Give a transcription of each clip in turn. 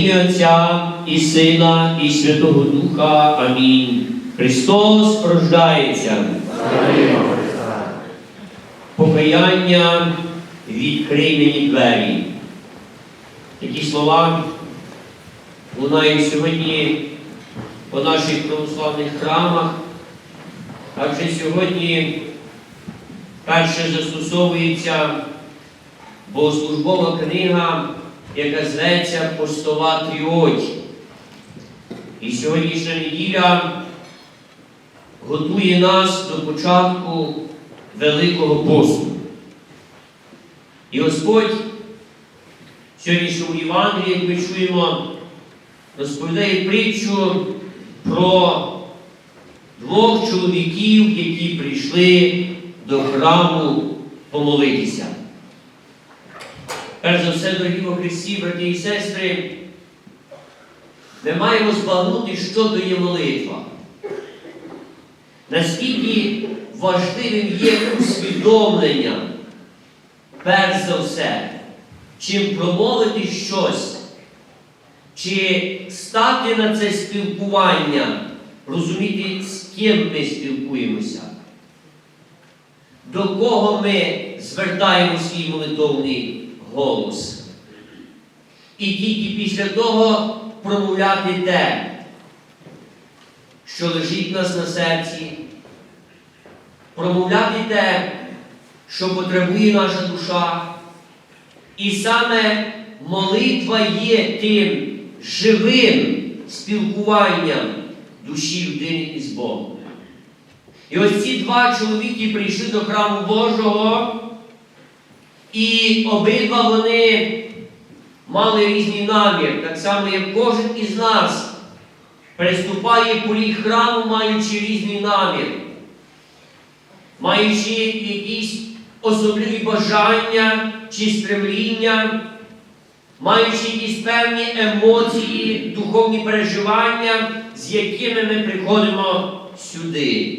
ім'я Отця і Сина, і Святого Духа. Амінь. Христос рождається. Покаяння відкрий двері. Такі слова лунають сьогодні по наших православних храмах, адже сьогодні перше застосовується богослужбова книга, яка зветься Постола Тріоті. І сьогоднішня неділя готує нас до початку Великого посту. І Господь в сьогоднішньому Євангелії, як ми чуємо, розповідає притчу про двох чоловіків, які прийшли до храму помолитися. Перш за все, дорогі во Христі, брати і сестри, ми маємо збагнути, що то є молитва. Наскільки важливим є усвідомлення, перш за все, чим промовити щось, чи стати на це спілкування, розуміти, з ким ми спілкуємося, до кого ми звертаємо свій молитовний голос. І тільки після того промовляти те, що лежить нас на серці, промовляти те, що потребує наша душа. І саме молитва є тим живим спілкуванням душі людини із Богом. І ось ці два чоловіки прийшли до храму Божого, і обидва вони мали різний намір, так само, як кожен із нас переступає поріг храму, маючи різний намір, маючи якісь особливі бажання чи стремління, маючи якісь певні емоції, духовні переживання, з якими ми приходимо сюди.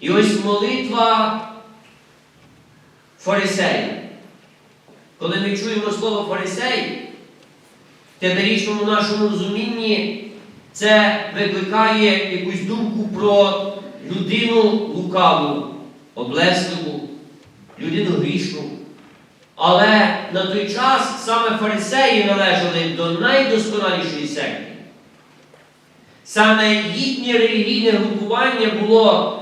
І ось молитва фарисея. Коли ми чуємо слово фарисей, в теперішньому нашому розумінні це викликає якусь думку про людину лукаву, облесливу, людину грішну. Але на той час саме фарисеї належали до найдосконалішої секти. Саме їхнє релігійне групування було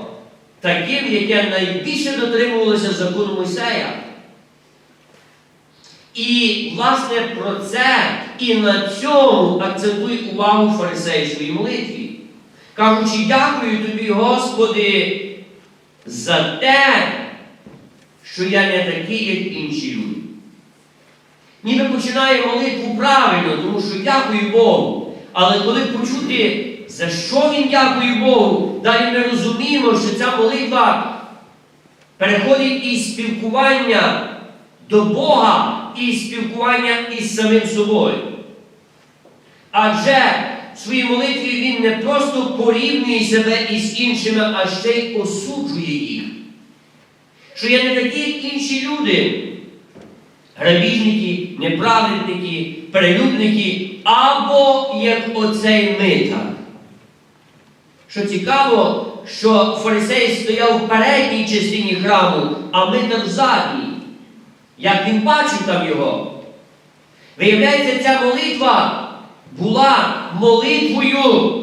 таким, яке найбільше дотримувалося закону Мойсея. І, власне, про це і на цьому акцентує увагу фарисеї своїй молитві. Кажучи, дякую тобі, Господи, за те, що я не такий, як інші люди. Ніби починає молитву правильно, тому що дякую Богу. Але коли почути, за що він дякує Богу, далі ми розуміємо, що ця молитва переходить із спілкування до Бога і спілкування із самим собою. Адже в своїй молитві він не просто порівнює себе із іншими, а ще й осуджує їх. Що я не такі, як інші люди, грабіжники, неправедники, перелюбники, або як оцей митар. Що цікаво, що фарисей стояв в передній частині храму, а митар в задній. Як він бачив там його. Виявляється, ця молитва була молитвою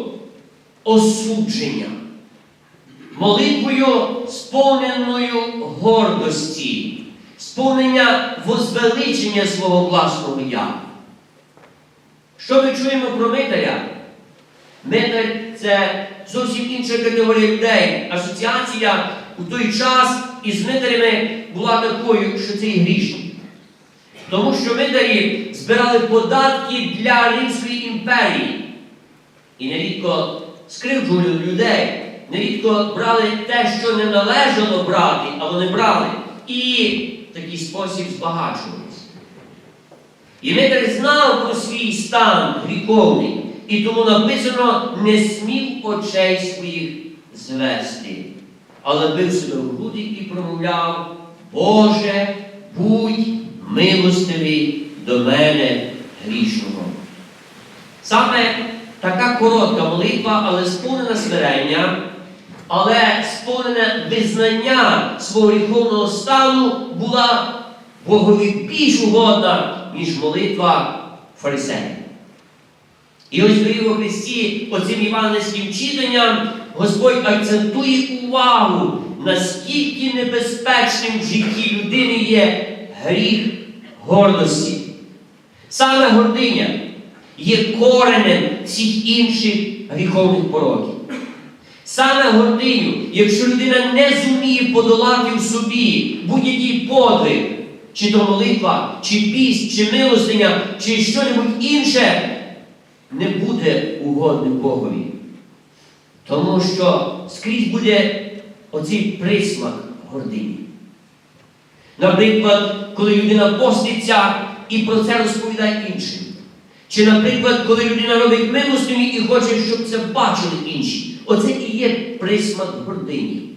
осудження, молитвою сповненою гордості, сповнення возвеличення свого власного я. Що ми чуємо про митаря? Митар це зовсім інша категорія людей. Асоціація у той час із митарями була такою, що це і грішник. Тому що митарі збирали податки для Римської імперії. І нерідко скривджували людей, нерідко брали те, що не належало брати, а вони брали. І в такий спосіб збагачувалися. І митар знав про свій стан гріховний, і тому написано не смів очей своїх звести, але бив себе в груди і промовляв, Боже, будь милостивий до мене грішного. Саме така коротка молитва, але сповнена смирення, але сповнене визнання свого гріховного стану була Богові більш угодна, ніж молитва фарисеїв. І ось во Христі, оцим івангельським читанням Господь акцентує увагу, наскільки небезпечним в житті людини є гріх гордості. Саме гординя є коренем всіх інших гріховних пороків. Саме гординю, якщо людина не зуміє подолати в собі будь-який подвиг, чи то молитва, чи піст, чи милостиня, чи що-небудь інше, не буде угодним Богові. Тому що скрізь буде оцей присмак гордині. Наприклад, коли людина поститься і про це розповідає іншим. Чи, наприклад, коли людина робить милостині і хоче, щоб це бачили інші. Оце і є присмак гордині.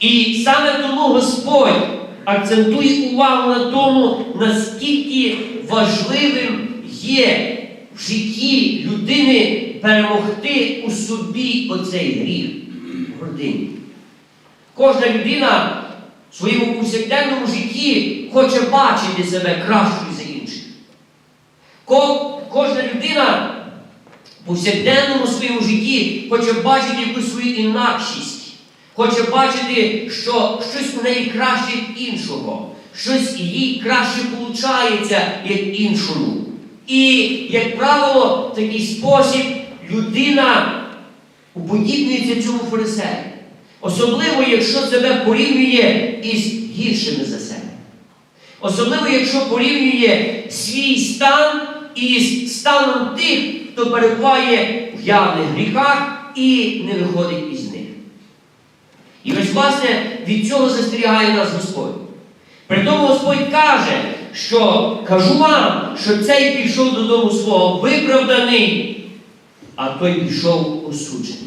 І саме тому Господь акцентує увагу на тому, наскільки важливим є в житті людини перемогти у собі оцей гріх гордині. Кожна людина в своєму повсякденному житті хоче бачити себе кращою за інших. Кожна людина в повсякденному своєму житті хоче бачити якусь свою інакшість, хоче бачити, що щось у неї краще від іншого, щось їй краще виходить, як іншому. І, як правило, в такий спосіб людина уподібнюється цьому фарисею. Особливо, якщо себе порівнює із гіршими за себе. Особливо, якщо порівнює свій стан із станом тих, хто перебуває в явних гріхах і не виходить із них. І ось, власне, від цього застерігає нас Господь. При тому Господь каже, що кажу вам, що цей пішов додому свого виправданий, а той пішов осуджений.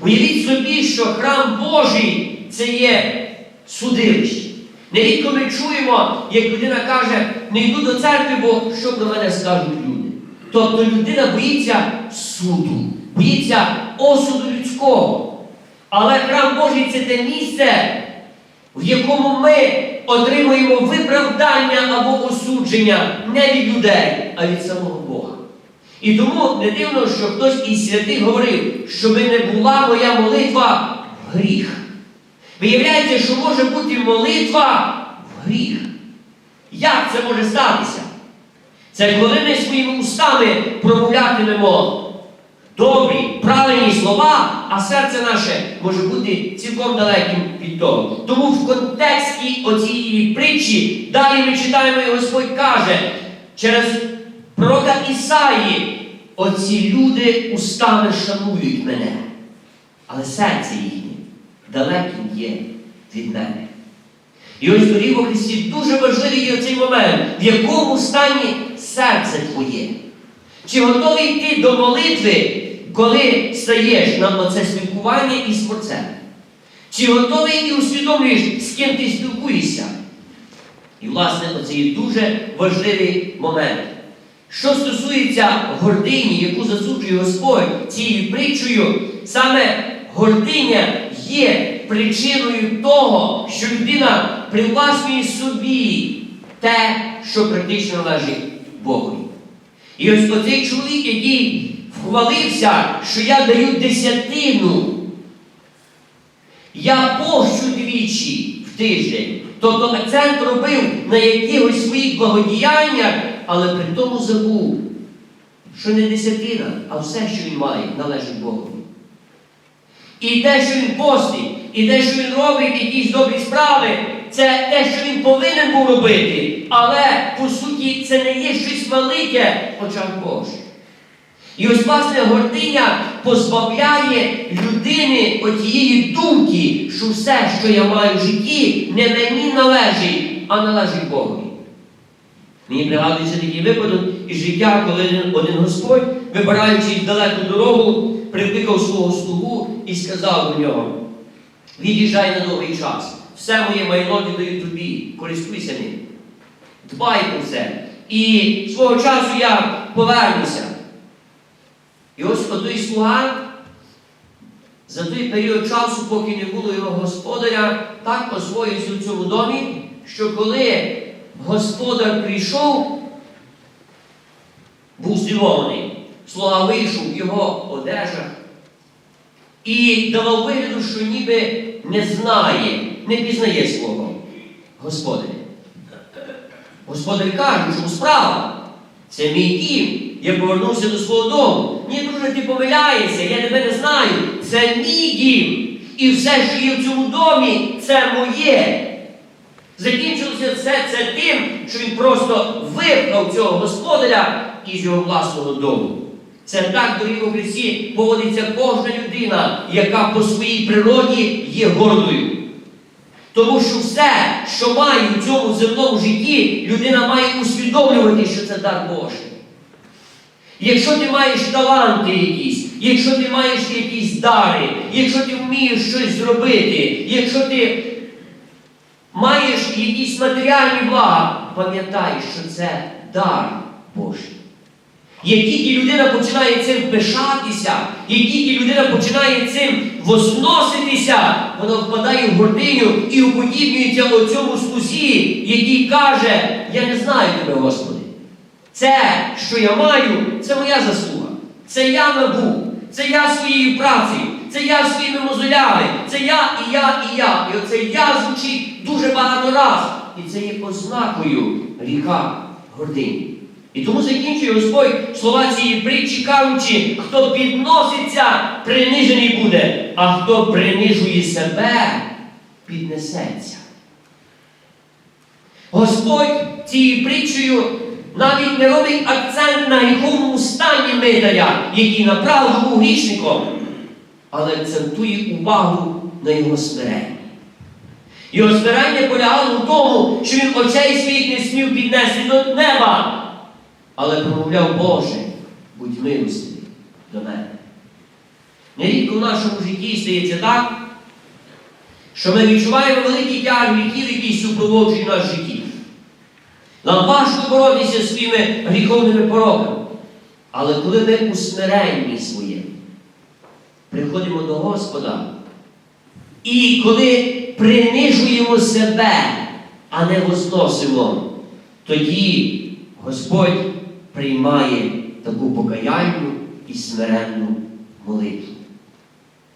Уявіть собі, що храм Божий це є судилище. Нерідко ми чуємо, як людина каже, не йду до церкви, бо що про мене скажуть люди. Тобто людина боїться суду, боїться осуду людського. Але храм Божий це те місце, в якому ми отримуємо виправдання або осудження не від людей, а від самого Бога. І тому не дивно, що хтось із святих говорив, щоби не була моя молитва в гріх. Виявляється, що може бути молитва в гріх. Як це може статися? Це коли ми своїми устами промовлятимемо добрі, слова, а серце наше може бути цілком далеким від того. Тому в контексті оцієї притчі далі ми читаємо, і Господь каже через пророка Ісаї, оці люди устами шанують мене, але серце їхнє далеким є від мене. І ось дорогі во Христі дуже важливий є цей момент, в якому стані серце твоє. Чи готовий йти до молитви, коли стаєш на оце спілкування із Творцем? Чи готовий і усвідомлюєш, з ким ти спілкуєшся? І, власне, оце є дуже важливий момент. Що стосується гордині, яку засуджує Господь цією притчею, саме гординя є причиною того, що людина привласнює собі те, що практично належить Богові. І ось оцей чоловік, який вхвалився, що я даю десятину, я пощу двічі в тиждень. Тобто акцент робив на якихось своїх благодіяннях, але при тому забув, що не десятина, а все, що він має, належить Богові. І те, що він постить, і те, що він робить якісь добрі справи, це те, що він повинен був робити. Але по суті це не є щось велике в очах Божих. І ось, власне, гординя позбавляє людини отієї думки, що все, що я маю в житті, не мені належить, а належить Богові. Мені пригадується такий випадок із життя, коли один, Господь, вибираючи далеку дорогу, прикликав свого слугу і сказав до нього: від'їжджай на довгий час, все моє майно віддаю тобі, користуйся ним. Дбай про це. і свого часу я повернуся. І ось отой слуга за той період часу, поки не було його господаря, так освоївся в цьому домі, що коли господар прийшов, був здивований. Слуга вийшов в його одежах і давав вигляду, що ніби не знає, не пізнає свого господаря. Господар каже, що справа, це мій дім. Я повернувся до свого дому. Ні, друже, ти помиляєшся, я тебе не знаю. Це мій дім. І все, що є в цьому домі, це моє. Закінчилося все це тим, що він просто випхав цього господаря із його власного дому. Це так, дорогі у Христі, поводиться кожна людина, яка по своїй природі є гордою. Тому що все, що має в цьому земному житті, людина має усвідомлювати, що це дар Божий. Якщо ти маєш таланти якісь, якщо ти маєш якісь дари, якщо ти вмієш щось зробити, якщо ти маєш якісь матеріальні блага, пам'ятай, що це дар Божий. Як тільки людина починає цим пишатися, як тільки людина починає цим возноситися, вона впадає в гординю і уподібнюється оцьому слузі, який каже, я не знаю тебе, Господи. Це, що я маю, це моя заслуга. Це я набув, це я своєю працею, це я своїми мозолями, це я і я, і я. І оце я звучить дуже багато раз. І це є ознакою гріха гордині. І тому закінчує Господь слова цієї притчі, кажучи, хто підноситься, принижений буде, а хто принижує себе, піднесеться. Господь цією притчею навіть не робить акцент на гріховному стані митаря, який направду був грішником, але акцентує увагу на його смиренні. Його смирення полягало в тому, що він очей своїх не смів піднести до неба, але промовляв Боже, будь милостивий до мене. Нерідко в нашому житті стається так, що ми відчуваємо великий тяг гріхів, який супроводжує наш житті. Нам важко боротися з своїми гріховними пороками. Але коли ми у смиренні своєму приходимо до Господа, і коли принижуємо себе, а не возносимо, тоді Господь приймає таку покаянну і смиренну молитву.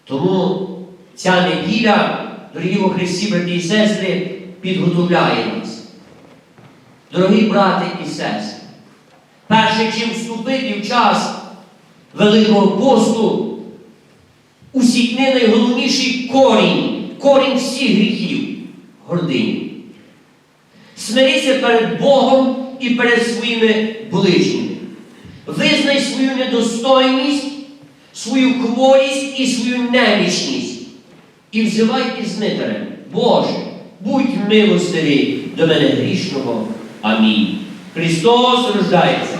Тому ця неділя, дорогі во Христі, брати і сестри, підготовляє. Дорогі брати і сестри, перше, чим вступити в час Великого посту, усікни найголовніший корінь, корінь всіх гріхів гордині. Смирися перед Богом і перед своїми ближніми. Визнай свою недостойність, свою хворість і свою немічність. І взивай із митарем, Боже, будь милостивий до мене грішного. Амінь. Христос рождається.